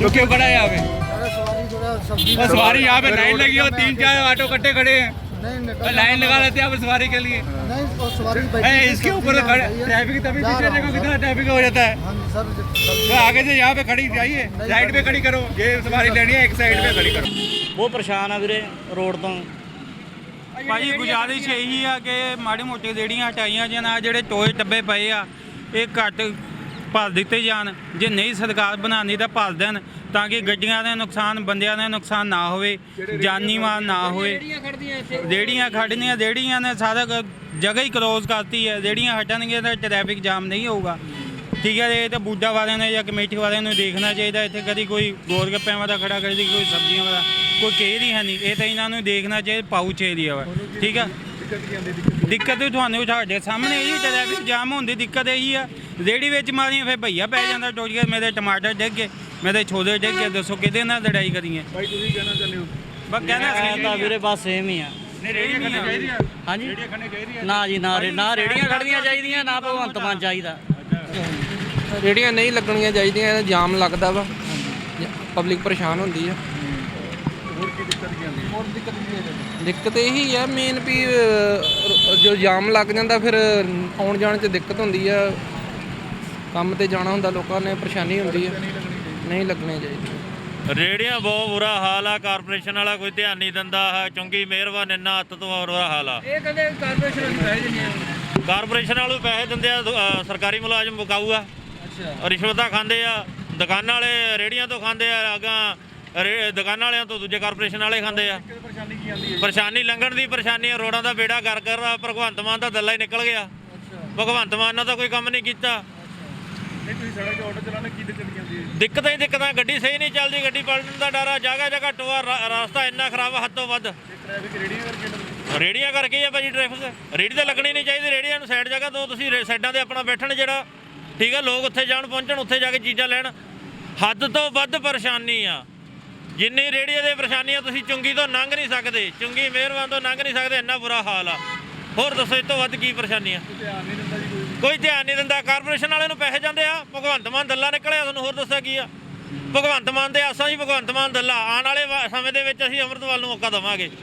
तो क्यों खड़ा है यहाँ पे? सवारी यहाँ पे लाइन लगी हो तीन चार ऑटो कट्टे खड़े हैं। नहीं निकल और लाइन लगा लेते हैं यहाँ पे सवारी के लिए नहीं और सवारी है, बैठी है, इसके सब्जी ऊपर लेने खड़े गई है। ट्रैफिक तभी जा पीछे रहा देखो हूँ, कितना ट्रैफिक हो जाता है हाँ जी, सर सब्जी तो आगे से यहाँ पे खड़ी जाइए साइड पे खड़ी करो ये सवारी लेनी है एक साइड पे खड़ी करो ਬਹੁਤ ਪਰੇਸ਼ਾਨ ਆ ਵੀਰੇ ਰੋਡ ਤੋਂ ਭਾਜੀ ਗੁਜ਼ਾਰਿਸ਼ ਇਹੀ ਆ ਕਿ ਮਾੜੀ ਮੋਟੀ ਰੇੜੀਆਂ ਹਟਾਈਆਂ ਜਾਂ ਨਾ ਜਿਹੜੇ ਟੋਏ ਟੱਬੇ ਪਏ ਆ ਇਹ ਘੱਟ ਭਰ ਦਿੱਤੇ ਜਾਣ। ਜੇ ਨਹੀਂ ਸਰਕਾਰ ਬਣਾਉਣੀ ਤਾਂ ਭਰ ਦੇਣ ਤਾਂ ਕਿ ਗੱਡੀਆਂ ਦਾ ਨੁਕਸਾਨ, ਬੰਦਿਆਂ ਦਾ ਨੁਕਸਾਨ ਨਾ ਹੋਵੇ ਜਾਨੀ ਮਾਲ ਨਾ ਹੋਵੇ। ਰੇੜੀਆਂ ਖੜਨੀਆਂ ਰੇੜੀਆਂ ਨੇ ਸਾਰਾ ਜਗ੍ਹਾ ਹੀ ਕਲੋਜ਼ ਕਰਤੀ ਹੈ। ਰੇੜੀਆਂ ਹਟਣਗੀਆਂ ਤਾਂ ਟ੍ਰੈਫਿਕ ਜਾਮ ਨਹੀਂ ਹੋਊਗਾ। ਠੀਕ ਹੈ, ਇਹ ਤਾਂ ਬੂਟਾ ਵਾਲਿਆਂ ਨੇ ਜਾਂ ਕਮੇਟੀ ਵਾਲਿਆਂ ਨੂੰ ਦੇਖਣਾ ਚਾਹੀਦਾ। ਇੱਥੇ ਕਦੀ ਕੋਈ ਗੋਲ ਗੱਪਿਆਂ ਵਾਲਾ ਖੜਾ ਕਰੀ ਕੋਈ ਸਬਜ਼ੀਆਂ ਵਾਲਾ, ਕੋਈ ਕਹਿ ਹੀ ਹੈ ਨਹੀਂ। ਇਹ ਤਾਂ ਇਹਨਾਂ ਨੂੰ ਦੇਖਣਾ ਚਾਹੀਦਾ ਪਾਉਚ ਏਰੀਆ ਵਾ ਠੀਕ ਹੈ। ਦਿੱਕਤ ਵੀ ਤੁਹਾਨੂੰ ਤੁਹਾਡੇ ਸਾਹਮਣੇ ਇਹ ਟ੍ਰੈਫਿਕ ਜਾਮ ਹੋਣ ਦੀ ਦਿੱਕਤ ਇਹੀ ਆ। ਰੇੜੀ ਵਿੱਚ ਮਾਰੀਆਂ ਫਿਰ ਭਈਆ ਪੈ ਜਾਂਦਾ ਟੁੱਟ ਗਿਆ ਮੇਰੇ ਟਮਾਟਰ ਡਿੱਗ ਗਏ ਮੇਰੇ ਛੋਲੇ ਡਿੱਗ ਗਏ ਦੱਸੋ ਕਿਹਦੇ ਨਾਲ ਲੜਾਈ ਕਰੀਏ? ਭਾਈ ਤੁਸੀਂ ਕਹਿਣਾ ਚਾਹੁੰਦੇ ਹੋ? ਬਸ ਕਹਿਣਾ ਸੀ। ਤਾਂ ਵੀਰੇ ਬਸ ਸੇਮ ਹੀ ਆ। ਨਹੀਂ ਰੇੜੀਆਂ ਖੜਨੇ ਚਾਹੀਦੀਆਂ? ਹਾਂਜੀ। ਰੇੜੀਆਂ ਖੜਨੇ ਚਾਹੀਦੀਆਂ? ਨਾ ਜੀ ਨਾ ਨਾ ਰੇੜੀਆਂ ਖੜਨੀਆਂ ਚਾਹੀਦੀਆਂ ਨਾ ਭਗਵੰਤ ਮਾਨ ਚਾਹੀਦਾ। ਰੇੜੀਆਂ ਨਹੀਂ ਲੱਗਣੀਆਂ ਚਾਹੀਦੀਆਂ ਜਾਮ ਲੱਗਦਾ ਵਾ। ਪਬਲਿਕ ਪਰੇਸ਼ਾਨ ਹੁੰਦੀ ਆ। ਹੋਰ ਕੀ ਦਿੱਕਤ ਕੀ ਆਉਂਦੀ? ਹੋਰ ਦਿੱਕਤ ਕੀ ਆਉਂਦੀ ਦਿੱਕਤ ਇਹੀ ਆ ਮੇਨ ਵੀ ਜੋ ਜਾਮ ਲੱਗ ਜਾਂਦਾ ਫਿਰ ਆਉਣ ਜਾਣ 'ਚ ਦਿੱਕਤ ਹੁੰਦੀ ਆ। ਕੰਮ ਤੇ ਜਾਣਾ ਹੁੰਦਾ ਲੋਕਾਂ ਨੇ ਪਰੇਸ਼ਾਨੀ ਹੁੰਦੀ ਆ। ਨਹੀਂ ਲੱਗਣੀਆਂ ਚਾਹੀਦੀਆਂ ਰੇੜੀਆਂ ਬਹੁਤ ਬੁਰਾ ਹਾਲ ਆ ਕਾਰਪੋਰੇਸ਼ਨ ਵਾਲਾ ਕੋਈ ਧਿਆਨ ਨਹੀਂ ਦਿੰਦਾ ਹੈ ਚੁੰਗੀ ਮਿਹਰਬਾਨ ਇੰਨਾ ਹੱਥ ਤੋਂ ਹੋਰ ਬੁਰਾ ਹਾਲ ਆ। ਇਹ ਕਹਿੰਦੇ ਕਾਰਪੋਰੇਸ਼ਨ ਨੂੰ ਪੈਸੇ ਦਿੰਦੇ ਆ। ਕਾਰਪੋਰੇਸ਼ਨ ਵਾਲੂ ਪੈਸੇ ਦਿੰਦੇ ਆ ਸਰਕਾਰੀ ਮੁਲਾਜ਼ਮ ਮੁਕਾਊ ਆ ਅੱਛਾ ਰਿਸ਼ਵਤਾਂ ਖਾਂਦੇ ਆ ਦੁਕਾਨਾਂ ਵਾਲੇ ਰੇੜੀਆਂ ਤੋਂ ਖਾਂਦੇ ਆ ਅਗਾਂ ਦੁਕਾਨਾਂ ਵਾਲਿਆਂ ਤੋਂ ਦੂਜੇ ਕਾਰਪੋਰੇਸ਼ਨ ਵਾਲੇ ਖਾਂਦੇ ਆ। ਪਰੇਸ਼ਾਨੀ ਕੀ ਆਂਦੀ ਹੈ? ਪਰੇਸ਼ਾਨੀ ਲੰਘਣ ਦੀ ਪਰੇਸ਼ਾਨੀ ਆ ਰੋਡਾਂ ਦਾ ਬੇੜਾ ਕਰ ਕਰ ਆ, ਭਗਵੰਤ ਮਾਨ ਦਾ ਦੱਲਾ ਹੀ ਨਿਕਲ ਗਿਆ। ਭਗਵੰਤ ਮਾਨ ਨੇ ਤਾਂ ਕੋਈ ਕੰਮ ਨਹੀਂ ਕੀਤਾ। ਨਹੀਂ ਤੁਸੀਂ ਸੜਕ ਤੇ ਆਟੋ ਚਲਾਉਣਾ ਕੀ ਦਿੱਕਤ ਹੈ? ਦਿੱਕਤਾਂ ਹੀ ਦਿੱਕਤਾਂ ਗੱਡੀ ਸਹੀ ਨਹੀਂ ਚੱਲਦੀ ਗੱਡੀ ਪਲਟਣ ਦਾ ਡਰ ਆ ਜਗ੍ਹਾ ਜਗ੍ਹਾ ਟੋਆ ਰਾ- ਰਸਤਾ ਇੰਨਾ ਖਰਾਬ ਆ ਹੱਦੋਂ ਵੱਧ। ਟ੍ਰੈਫਿਕ ਕਰਕੇ ਰੇੜੀਆਂ ਕਰਕੇ ਹੀ ਆ ਭਾਜੀ ਟ੍ਰੈਫਿਕ ਰੇੜੀ ਤੇ ਲੱਗਣੀ ਨਹੀਂ ਚਾਹੀਦੀ ਰੇੜੀਆਂ ਨੂੰ ਸਾਈਡ ਜਗ੍ਹਾ ਤੋਂ ਤੁਸੀਂ ਰੇ- ਸਾਈਡਾਂ ਤੇ ਆਪਣਾ ਬੈਠਣ ਜਿਹੜਾ ਠੀਕ ਆ ਲੋਕ ਉੱਥੇ ਜਾਣ ਪਹੁੰਚਣ ਉੱਥੇ ਜਾ ਕੇ ਚੀਜ਼ਾਂ ਲੈਣ। ਹੱਦ ਤੋਂ ਵੱਧ ਪਰੇਸ਼ਾਨੀ ਆ। ਜਿੰਨੀ ਰੇੜੀ ਦੇ ਪਰੇਸ਼ਾਨੀਆਂ ਤੁਸੀਂ ਚੁੰਗੀ ਤੋਂ ਲੰਘ ਨਹੀਂ ਸਕਦੇ ਚੁੰਗੀ ਮਿਹਰਬਾਨ ਤੋਂ ਲੰਘ ਨਹੀਂ ਸਕਦੇ ਇੰਨਾ ਬੁਰਾ ਹਾਲ ਆ। ਹੋਰ ਦੱਸੋ ਇਸ ਤੋਂ ਵੱਧ ਕੀ ਪਰੇਸ਼ਾਨੀ ਆ? ਧਿਆਨ ਨਹੀਂ ਦਿੰਦਾ ਜੀ ਕੋਈ ਧਿਆਨ ਨਹੀਂ ਦਿੰਦਾ। ਕਾਰਪੋਰੇਸ਼ਨ ਵਾਲਿਆਂ ਨੂੰ ਪੈਸੇ ਜਾਂਦੇ ਆ। ਭਗਵੰਤ ਮਾਨ ਦੱਲਾ ਨਿਕਲਿਆ ਤੁਹਾਨੂੰ ਹੋਰ ਦੱਸਿਆ ਕੀ ਆ? ਭਗਵੰਤ ਮਾਨ ਦੇ ਆਸਾਂ ਹੀ ਭਗਵੰਤ ਮਾਨ ਦੱਲਾ। ਆਉਣ ਵਾਲੇ ਸਮੇਂ ਦੇ ਵਿੱਚ ਅਸੀਂ ਅੰਮ੍ਰਿਤਪਾਲ ਨੂੰ ਮੌਕਾ ਦੇਵਾਂਗੇ।